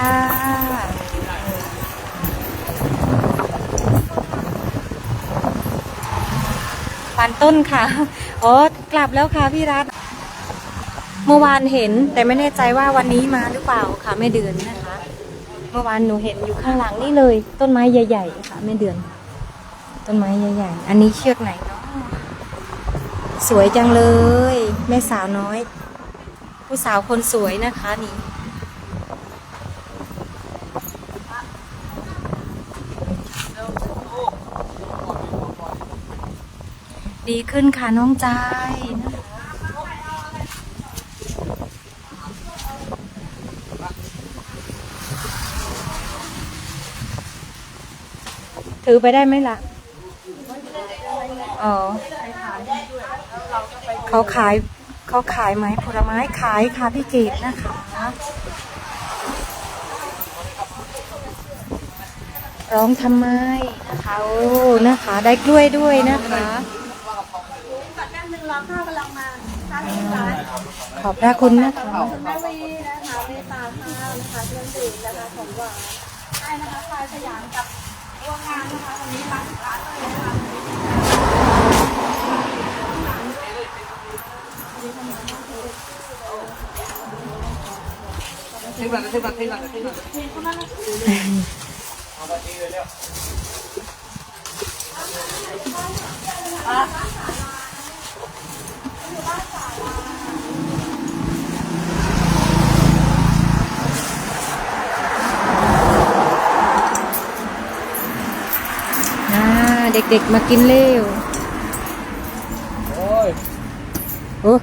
ค่ะปานต้นค่ะอ๋อกลับแล้วค่ะพี่รัฐเมื่อวานเห็นแต่ไม่แน่ใจว่าวันนี้มาหรือเปล่าค่ะแม่เดือนนะคะ เมื่อวานหนูเห็นอยู่ข้างหลังนี่เลย ต้นไม้ใหญ่ๆค่ะแม่เดือน ต้นไม้ใหญ่ๆ อันนี้เชือกไหนเนาะสวยจังเลย แม่สาวน้อย ผู้สาวคนสวยนะคะนี่ ดีขึ้นค่ะน้องใจนะคะถือไปได้ไหมล่ะ อ๋อ เขาขายเขาขายไหมผลไม้ขายค่ะพี่เกดนะคะร้องทำไมนะคะโอ้นะคะ ได้กล้วยด้วยนะคะ ขอบพระคุณนะคะแม่วีนะคะเมตตาข้าวนะคะเครื่องดื่มนะคะของหวานใช่นะคะพายสยามกับวงงานนะคะวันนี้ร้านร้านเลยนะคะอ่าเด็กๆมากินเร็วโอ้ยโอ้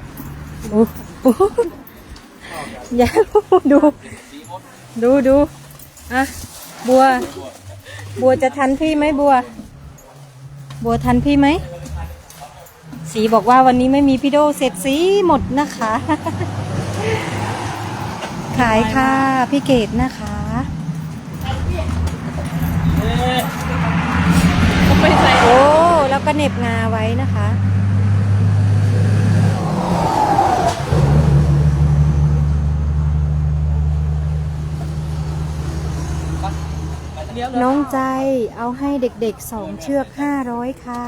โอ้โอ้อย่าดูดูดูอะบัว บัวจะทันพี่ไหมบัว บัวทันพี่ไหม สีบอกว่าวันนี้ไม่มีพี่โดเสร็จสีหมดนะคะ ขายค่ะพี่เกดนะคะไม่ใส่โอ้แล้วก็เน็บงาไว้นะคะน้องใจเอาให้เด็กๆสองเชือกห้าร้อยค่ะ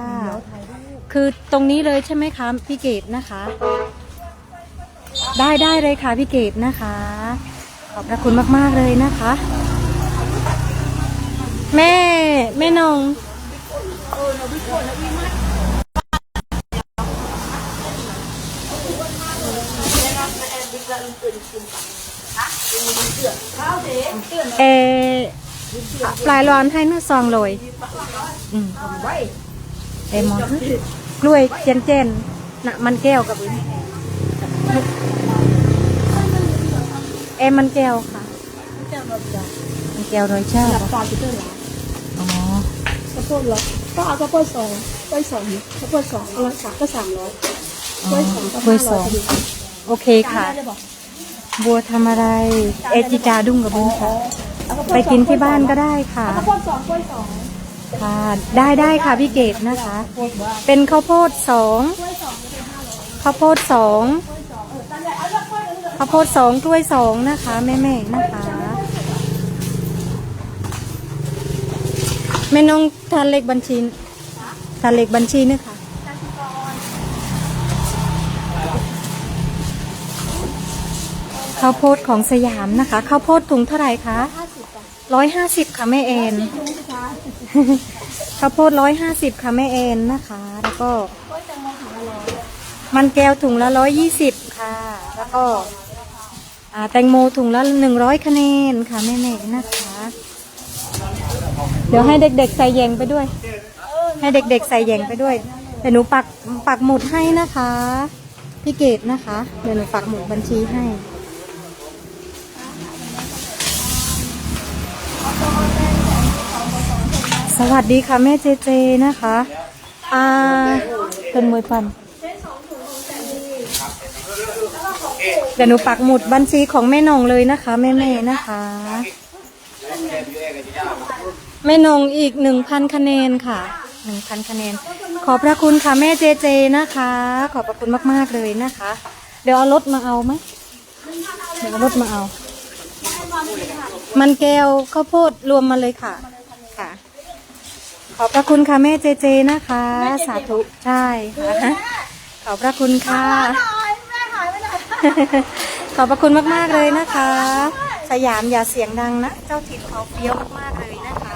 คือตรงนี้เลยใช่ไหมคะพี่เกดนะคะ ได้ได้เลยค่ะพี่เกดนะคะ ขอบพระคุณมากๆเลยนะคะ แม่แม่นงเอปลายร้อนให้นื้อซองเลย อืมเอมอน กล้วยเจนเจนน่ะมันแก้วกับอื่นเอมันแก้วค่ะ มันแก้วโดยเช่าปลาจะเท่าไหร่อ๋อข้าวโพดเหรอก็เอาข้าวโพดสองกล้วยสองข้าวโพดสองเอาละสามก็สามร้อยกล้วยสองก็กล้ห้าวยสร้ออยงพอดีโอเคค่ะ บัวทำอะไร เอจิกาดุ้งกับบุ้งค่ะ ไปกินที่บ้านก็ได้ค่ะข้าวโพดสองกล้วยสอง ค่ะได้ได้ค่ะพี่เกดนะคะ เป็นข้าวโพดสองข้าวโพดสองข้าวโพดสองกล้วยสองนะคะ แม่แม่นะคะ แม่น้องทานเล็กบัญชีทานเล็กบัญชีนี่ค่ะข้าวโพดของสยามนะคะข้าวโพดถุงเท่าไหร่คะ ร้อยห้าสิบค่ะแม่เอ็นข้าวโพดร้อยห้าสิบค่ะแม่เอ็นนะคะ แล้วก็ มันแก้วถุงละร้อยยี่สิบค่ะ แล้วก็อ่าแตงโมถุงละหนึ่งร้อยคะแนนค่ะแม่แม่ๆนะคะ เดี๋ยวให้เด็กๆใส่แยงไปด้วย ให้เด็กๆใส่แยงไปด้วยเดี๋ยวหนูปักปักหมุดให้นะคะพี่เกดนะคะ เดี๋ยวหนูปักหมุดบัญชีให้ สวัสดีค่ะแม่เจเจนะคะ อ่า เป็นมวยปันเดี๋ยวหนูปักหมุดบัญชีของแม่นงเลยนะคะ แม่แม่นะคะ แม่นงอีกหนึ่งพันคะแนนค่ะหนึ่งพันคะแนน ขอบพระคุณค่ะแม่เจเจนะคะ ขอบพระคุณมากๆเลยนะคะ เดี๋ยวเอารถมาเอาไหมเดี๋ยวเอารถมาเอา มันแก้วข้าวโพดรวมมาเลยค่ะ ค่ะ ขอบพระคุณค่ะแม่เจเจนะคะ สาธุใช่ค่ะขอบพระคุณค่ะหน่อยแม่หายไปไหนขอบพระคุณมากๆเลยนะคะ สยามอย่าเสียงดังนะ เจ้าถิ่นเขาเฟี้ยวมากๆเลยนะคะ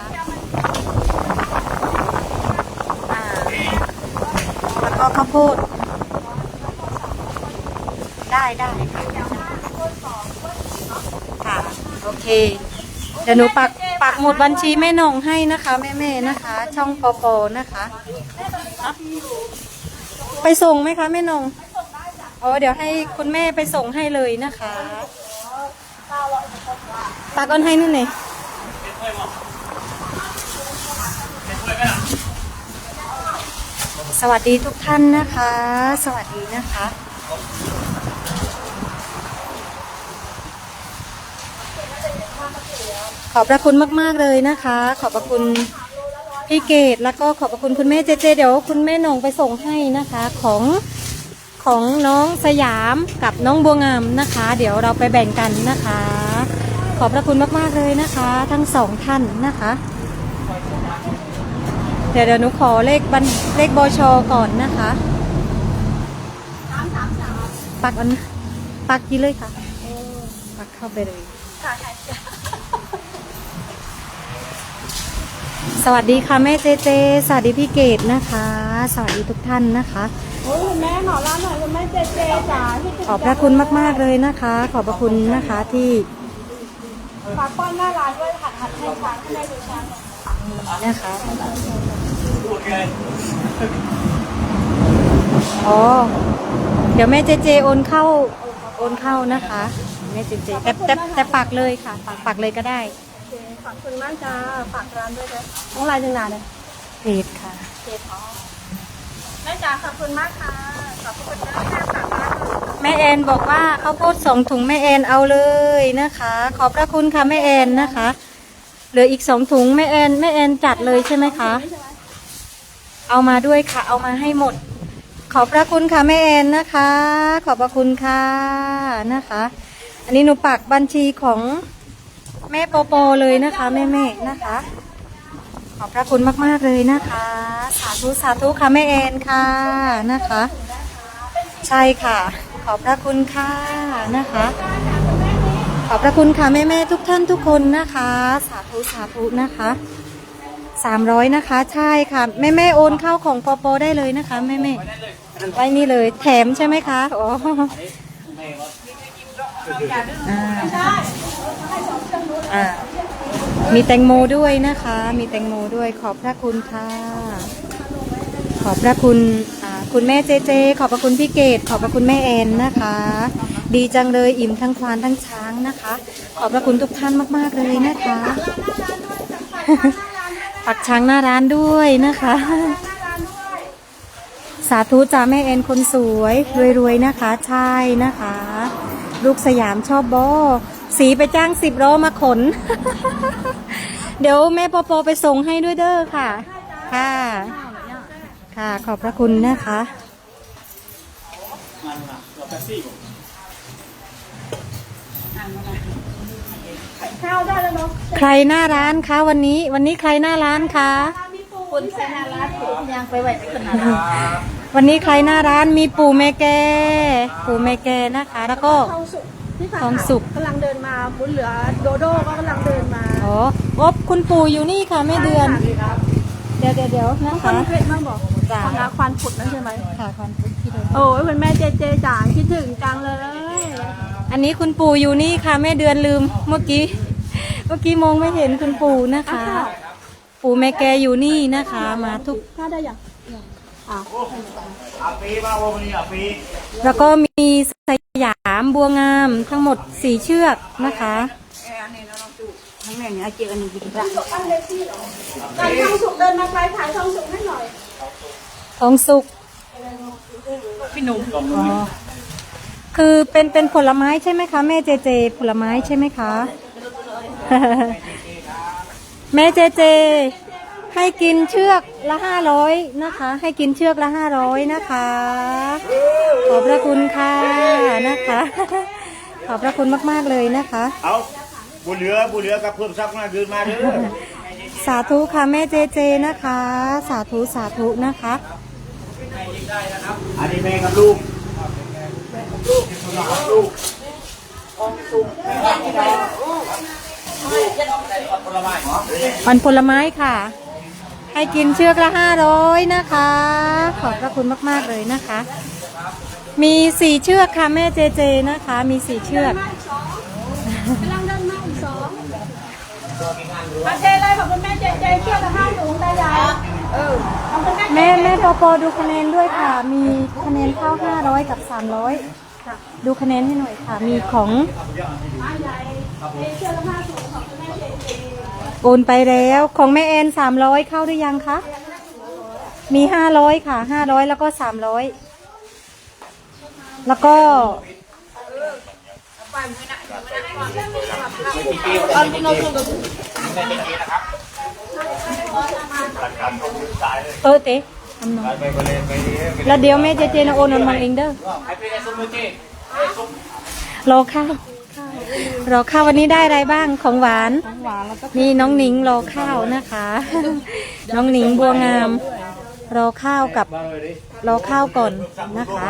อ่าแล้วก็ข้าวโพดได้ได้ค่ะโอเค เดี๋ยวหนูปักปักหมุดบัญชีแม่นงให้นะคะ แม่ๆนะคะ ช่องปอปอนะคะ ไปส่งไหมคะแม่นงอ๋อเดี๋ยวให้คุณแม่ไปส่งให้เลยนะคะตากอนให้นู่นนี่สวัสดีทุกท่านนะคะ สวัสดีนะคะ ขอบพระคุณมาก ๆ เลยนะคะ ขอบพระคุณพี่เกดแล้วก็ขอบพระคุณคุณแม่เจเจเดี๋ยวคุณแม่หนงไปส่งให้นะคะ ของของน้องสยามกับน้องบัวงามนะคะ เดี๋ยวเราไปแบ่งกันนะคะ ขอบพระคุณมาก ๆ เลยนะคะ ทั้งสองท่านนะคะ เดี๋ยวเดี๋ยวหนูขอเลขบันเลขบชก่อนนะคะปักอันปักกี่เลยค่ะปักเข้าไปเลย สวัสดีค่ะแม่เจเจ สวัสดีพี่เกดนะคะ สวัสดีทุกท่านนะคะ โอ้ยคุณแม่ขอร้านหน่อยคุณแม่เจเจจ๋าที่ขอบพระคุณมากๆเลยนะคะ ขอบพระคุณนะคะที่ฝากป้อนหน้าร้านด้วยหัดหัดให้ช้างให้แม่ดูช้างนะคะพูดไงอ๋อเดี๋ยวแม่เจเจโอนเข้าโอนเข้านะคะแม่เจเจแต่แต่แต่ปักเลยค่ะปักปักเลยก็ได้โอเค ขอบคุณมากจ้าฝากร้านด้วยนะน้องลายจังหนาเลยเพจค่ะ เจทอแม่จ๋าขอบคุณมากค่ะขอบคุณมากค่ะฝากร้านด้วยแม่แอนบอกว่าข้าวโพดสองถุงแม่แอนเอาเลยนะคะ ขอบพระคุณค่ะแม่แอนนะคะเหลืออีกสองถุงแม่แอนแม่แอนจัดเลยใช่ไหมคะ เอามาด้วยค่ะ เอามาให้หมด ขอบพระคุณค่ะแม่แอนนะคะ ขอบพระคุณค่ะนะคะ อันนี้หนูปักบัญชีของ แม่โปโปเลยนะคะแม่แม่นะคะ ขอบพระคุณมาก ๆ เลยนะคะ สาธุสาธุค่ะแม่แอนค่ะนะคะ ใช่ค่ะ ขอบพระคุณค่ะนะคะ ขอบพระคุณค่ะแม่แม่ทุกท่านทุกคนนะคะ สาธุสาธุนะคะสามร้อยนะคะ ใช่ค่ะแม่แม่โอนเข้าของปอปอได้เลยนะคะแม่แม่ไว้นี่เลยแถมใช่ไหมคะอ๋ออ่าอ่า มีแตงโมด้วยนะคะ มีแตงโมด้วยขอบพระคุณค่ะ ขอบพระคุณคุณแม่เจเจ ขอบพระคุณพี่เกดขอบพระคุณแม่แอนนะคะ ดีจังเลยอิ่มทั้งควานทั้งช้างนะคะ ขอบพระคุณทุกท่านมาก ๆ เลยนะคะปักช้างหน้าร้านด้วยนะคะ สาธุจ้าแม่แอนคนสวยรวยๆนะคะ ใช่นะคะ ลูกสยามชอบบอสีไปจ้างสิบล้อมาขน เดี๋ยวแม่ปอปอไปส่งให้ด้วยเด้อค่ะ ค่ะ ค่ะ ขอบพระคุณนะคะมันล่ะเราแท็กซี่ผมข้าวได้แล้วเนาะใครหน้าร้านคะวันนี้ วันนี้ใครหน้าร้านคะคุณใส่นาร้านถูกยังไปไหวไปขนาด วันนี้ใครหน้าร้านมีปู่แม่แก ปู่แม่แกนะคะ แล้วก็ ทองสุกที่ผ่านทองสุก กำลังเดินมาบุญเหลือโดโด้ก็กำลังเดินมาอ๋ออบคุณปู่อยู่นี่ค่ะแม่เดือน เดี๋ยวเดี๋ยวเดี๋ยวนะคคะ นเพชรมาบอกจ้าคณะควันผุดนั่นใช่ไหมค่ะควันพุธที่เดินโอ้ยคุณแม่เจเจจ๋าคิดถึงจังเลยอันนี้คุณปู่อยู่นี่ค่ะแม่เดือนลืมเมื่อกี้ เมื่อกี้มองไม่เห็นคุณปู่นะคะ ปู่แม่แกอยู่นี่นะคะ มาทุก ถ้าได้ยังอะอาปีมาก วันนี้อาปีแล้วก็มีสยามบัวงามทั้งหมดสี่เชือกนะคะการทองสุกเดินมาไกลถ่ายทองสุกให้หน่อยทองสุกพี่หนุ่มคือเป็นเป็นผลไม้ใช่ไหมคะ แม่เจเจ ผลไม้ใช่ไหมคะ แม่เจเจ ให้กินเชือกละห้าร้อยนะคะ ให้กินเชือกละห้าร้อยนะคะ ขอบพระคุณค่ะนะคะ ขอบพระคุณมากๆเลยนะคะ เอาบุญเหลือบุญเหลือกับเพิ่มซับมายืนมาเด้อสาธุค่ะแม่เจเจนะคะ สาธุสาธุนะคะอันนี้แม่กับลูกลูกลูกผลไม้เหรอวันผลไม้ค่ะ ให้กินเชือกละห้าร้อยนะคะ ขอบพระคุณมาก ๆ เลยนะคะ มีสี่เชือกค่ะแม่เจเจนะคะ มีสี่เชือกกำลังเดินมาอีกสองอาเจเลยขอบคุณแม่เจเจเชื่อละห้าถุงได้ยายเออขอบคุณแม่แม่แม่ปอปอดูคะแนนด้วยค่ะ มีคะแนนเข้าห้าร้อยกับสามร้อยดูคะแนนให้หน่อยค่ะ มีของมาใหญ่เจเชื่อละห้าถุงขอบคุณแม่เจเจ โอนไปแล้ว ของแม่แอนสามร้อยเข้าหรือยังคะ มีห้าร้อยค่ะห้าร้อยแล้วก็สามร้อยแล้วก็เออเต๊ทำนอแล้วเดี๋ยวแม่เจเจนโอนเงินมาเองเด้อรรอข้าว รอข้าววันนี้ได้อะไรบ้างของหวานหวานแล้วก็นี่น้องหนิงรอข้าวนะคะ น้องหนิงบัวงาม รอข้าวกับมาเลยดิรอข้าวก่อนนะคะ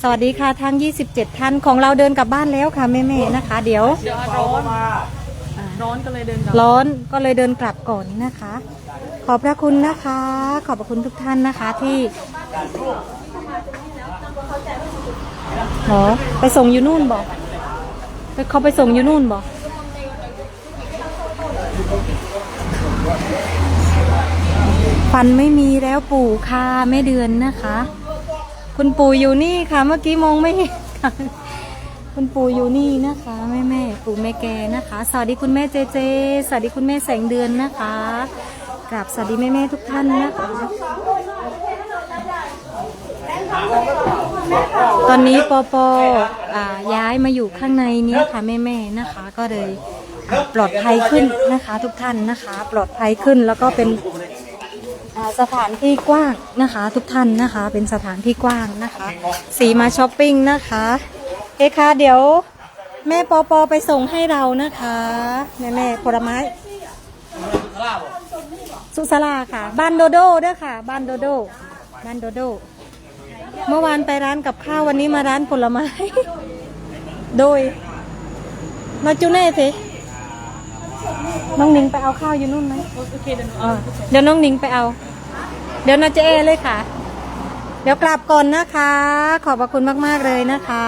สวัสดีค่ะทั้ง 27 ท่านของเราเดินกลับบ้านแล้วค่ะแม่ๆนะคะ เดี๋ยวร้อนมาร้อนก็เลยเดินร้อนก็เลยเดินกลับก่อนนะคะ ขอบพระคุณนะคะ ขอบพระคุณทุกท่านนะคะที่หรอไปส่งอยู่นู่นบอก ไปเขาไปส่งอยู่นู่นบอกฟันไม่มีแล้วปู่ค่ะแม่เดือนนะคะ คุณปู่อยู่นี่ค่ะ เมื่อกี้มองไม่เห็นค่ะคุณปู่อยู่นี่นะคะ แม่แม่ปู่แม่แกนะคะ สวัสดีคุณแม่เจเจ สวัสดีคุณแม่แสงเดือนนะคะกราบสวัสดีแม่แม่ทุกท่านนะคะ ตอนนี้ปอปอย้ายมาอยู่ข้างในนี้ค่ะแม่แม่ๆนะคะ ก็เลยปลอดภัยขึ้นนะคะ ทุกท่านนะคะ ปลอดภัยขึ้นแล้วก็เป็นสถานที่กว้างนะคะ ทุกท่านนะคะ เป็นสถานที่กว้างนะคะ สีมาช้อปปิ้งนะคะเอค่ะเดี๋ยวแม่ปอปอไปส่งให้เรานะคะแม่แม่ผลไม้สุสลาค่ะบ้านโดโด้ด้วยค่ะบ้านโดโด้บ้านโดโด้ เมื่อวานไปร้านกับข้าววันนี้มาร้านผลไม้ โดย มาจูเน่เทน้องหนิงไปเอาข้าวอยู่นู่นไหมโอเคเดี๋ยวน้องหนิงไปเอา เดี๋ยวนาเจเอเลยค่ะ เดี๋ยวกลับก่อนนะคะ ขอบพระคุณมากๆเลยนะคะ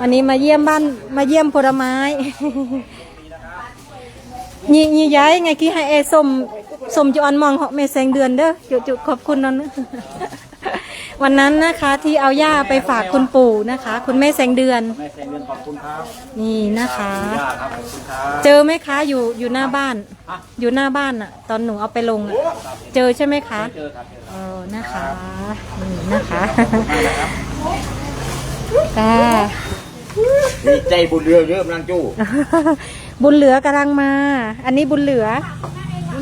วันนี้มาเยี่ยมบ้านมาเยี่ยมผลไม้ยี่ยี่ย้ายไงกี้ให้เอสมสมจุอันมองเหาะเมแสงเดือนเด้อจุจุขอบคุณนน วันนั้นนะคะที่เอาย่าไปฝากคุณปู่นะคะ คุณแม่แสงเดือน แม่แสงเงินขอบคุณครับนี่นะคะย่าครับขอบคุณครับเจอไหมคะอยู่อยู่หน้าบ้าน อยู่หน้าบ้านอะตอนหนูเอาไปลงอะเจอใช่ไหมคะเจอครับเจอเออนะคะนี่นะคะค่ะดีใจบุญเรือเยอะนางจู้บุญเหลือกำลังมา อันนี้บุญเหลือ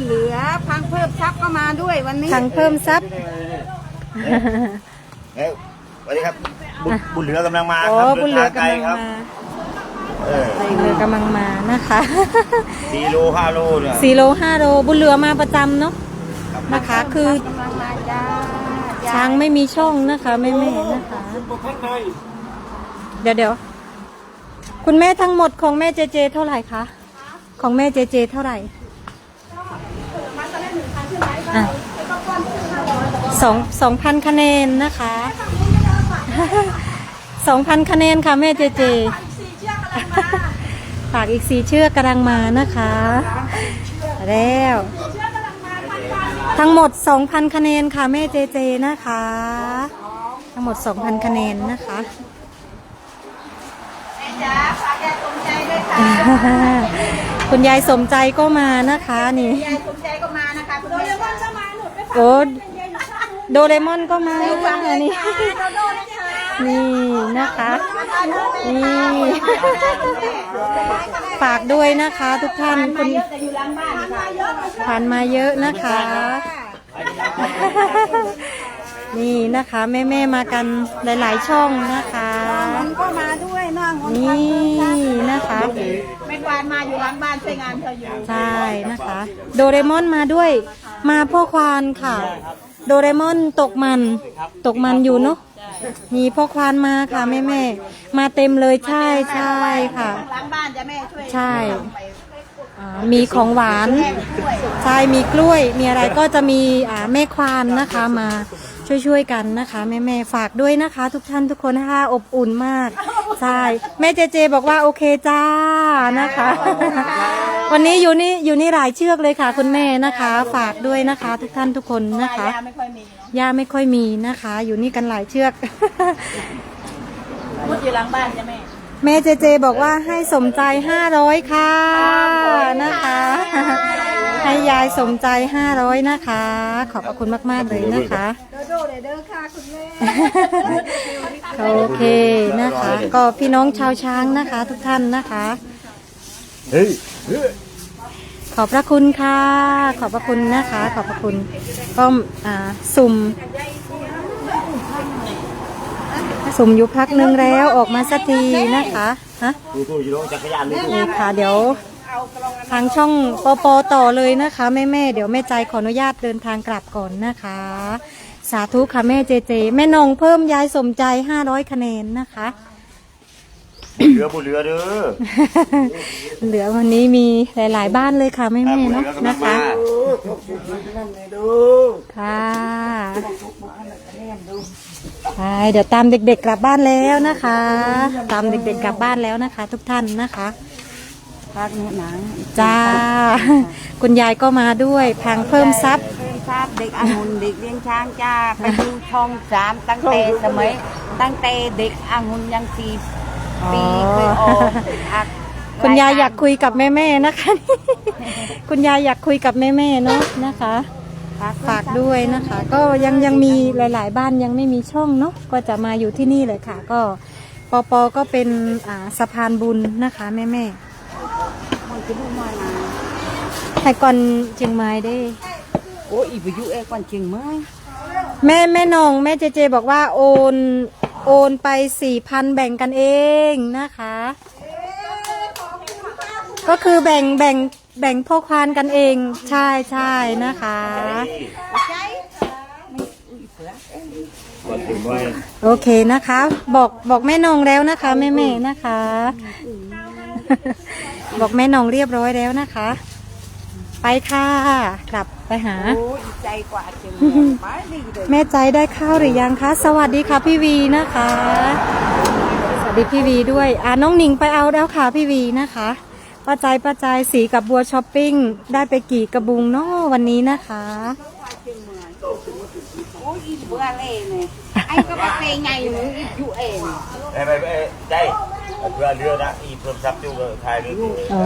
เหลือพังเพิ่มซับก็มาด้วยวันนี้ ทางเพิ่มทรัพย์ เอ้ยสวัสดีครับบุญบุญเหลือกำลังมาโอ้ครับบุญเหลือดินทางไกลกำลังครับมาเออบุญเหลือกำลังมานะคะสี่โลห้าโลเนี่ยสี่โลห้าโลบุญเหลือมาประจำเนาะนะคะ คือกำลังมาจ้าช้างไม่มีช่องนะคะแม่แม่ๆนะคะ เดี๋ยวเดี๋ยวคุณแม่ทั้งหมดของแม่เจเจ เท่าไหร่คะของแม่เจเจ เท่าไหร่อะ สองสองพันคะแนนนะคะสองพันคะแนนค่ะแม่เจเจฝากอีกสี่เชือกกำลังมานะคะ แล้ว ทั้งหมด2,000คะแนนค่ะแม่เจเจนะคะ ทั้งหมด2,000คะแนนนะคะจ้าฝากยายสมใจด้วยค่ะคุณยายสมใจก็มานะคะนี่ยายสมใจก็มานะคะคุณโดเรมอนก็มาหนุดไปฝาก โอ้โดเรมอนก็มาค่ะนี่โดโดนะคะนี่นะคะ นี่ฝากด้วยนะคะทุกท่านคุณแต่อยู่หลังบ้านค่ะเยอะเลยผ่านมาเยอะนะคะ นี่นะคะแม่แม่ๆมากันหลาย ๆ ช่องนะคะมันก็มาด้วยน้องนี่นะคะเม็ดหวานมาอยู่หล้างบ้านช่วยงานเธออยู่ใช่นะคะ โดเรมอนมาด้วย มาพ่อควานค่ะ โดเรมอนตกมัน ตกมันอยู่เนาะมีพ่อควานมาค่ะแม่แม่ๆมาเต็มเลยใช่ใช่ค่ะหล้างบ้านจะแม่ช่วยใช่อ่ามีของหวาน แม่ช่วย ใช่มีกล้วย มีอะไรก็จะมีอ่าแม่ควานนะคะมาช่วยๆกันนะคะแม่แม่ๆฝากด้วยนะคะ ทุกท่านทุกคนนะคะอบอุ่นมาก ใช่ แม่เจเจบอกว่าโอเคจ้านะคะ วันนี้อยู่นี่อยู่นี่หลายเชือกเลยค่ะ คุณแม่นะคะ ฝากด้วยนะคะ ทุกท่านทุกคนนะคะยาไม่ค่อยมีเนาะย่าไม่ค่อยมีนะคะ อยู่นี่กันหลายเชือกมุดอยู่หล้างบ้านจะแม่แม่เจเจบอกว่าให้สมใจ500ค่ะนะคะ ให้ยายสมใจ500นะคะ ขอบพระคุณมาก ๆ เลยนะคะ โดโดเด้อเด้อค่ะคุณแม่โอเคนะคะ ก็พี่น้องชาวช้างนะคะ ทุกท่านนะคะ เฮ้ยเฮ้ยขอบพระคุณค่ะ ขอบพระคุณนะคะ ขอบพระคุณก็อ่าสุ่มสุ่มอยู่พักนึงแล้วออกมาสักทีนะคะฮะดูตู้อยู่ตรงจักรยานนี่นี่ค่ะเดี๋ยวทางช่องปอปอต่อเลยนะคะ แม่แม่ๆเดี๋ยวแม่ใจขออนุญาตเดินทางกลับก่อนนะคะ สาธุค่ะแม่เจเจ แม่นงเพิ่มยายสมใจ 500 คะแนนนะคะ เรือบุเรือเด้อเหลือวันนี้มีหลาย ๆ บ้านเลยค่ะแม่บุแม่เรืเนาะก็กำลันะงคะมาค่ะใช่เดี๋ยวตามเด็ก ๆ กลับบ้านแล้วนะคะ ตามเด็ก ๆ กลับบ้านแล้วนะคะ ทุกท่านนะคะพักหนังจ้า คุณยายก็มาด้วยพังเพิ่มทรัพย์เพื่อนทราบเด็กองุ่นเด็กเลี้ยงช้างจ้าไปดูช่องสามตั้งแต่สมัย ตั้งแต่เด็กองุ่นยังสี่ ปีเคยออกอัดคุณยายอยากคุยกับแม่ๆนะคะ คุณยายอยากคุยกับแม่ๆเนาะนะคะ ฝากด้วยนะคะ ก็ยังยังมีหลายๆ บ้านยังไม่มีช่องเนาะก็จะมาอยู่ที่นี่เลยค่ะ ก็ปอปอก็เป็นอ่าสะพานบุญนะคะแม่แม่มันจะพูดมานะๆให้ก่อนเชียงใหม่ได้โอ้ยอีไปอยู่เอก่อนจริงไหมแม่แม่นองแม่เจเจบอกว่าโอน โอนไปสี่พันแบ่งกันเองนะคะ ก็คือแบ่งแบ่งแบ่งพ่อควานกันเอง ใช่ใช่นะคะ โอเคนะคะ บอกบอกแม่นองแล้วนะคะแม่แม่นะคะ บอกแม่นองเรียบร้อยแล้วนะคะ ไปค่ะ กลับไปหา โอ้ยใจกว่าจริงไปดีเลยแม่ใจได้ข้าวหรือยังคะ สวัสดีค่ะพี่วีนะคะ สวัสดีพี่วีด้วยอ่าน้องหนิงไปเอาแล้วค่ะพี่วีนะคะป้าใจป้าใจสีกับบัวช้อปปิ้ง ได้ไปกี่กระบุงเนาะวันนี้นะคะ โอ้ยอีเบื่อเลยเนี่ยไอ้ก็มาเตะไงอยู่อยู่เองไอ้ไปไอ้ใจเรือเรือนะอีเพิ่มซับจูก็ทายเรืออ๋อ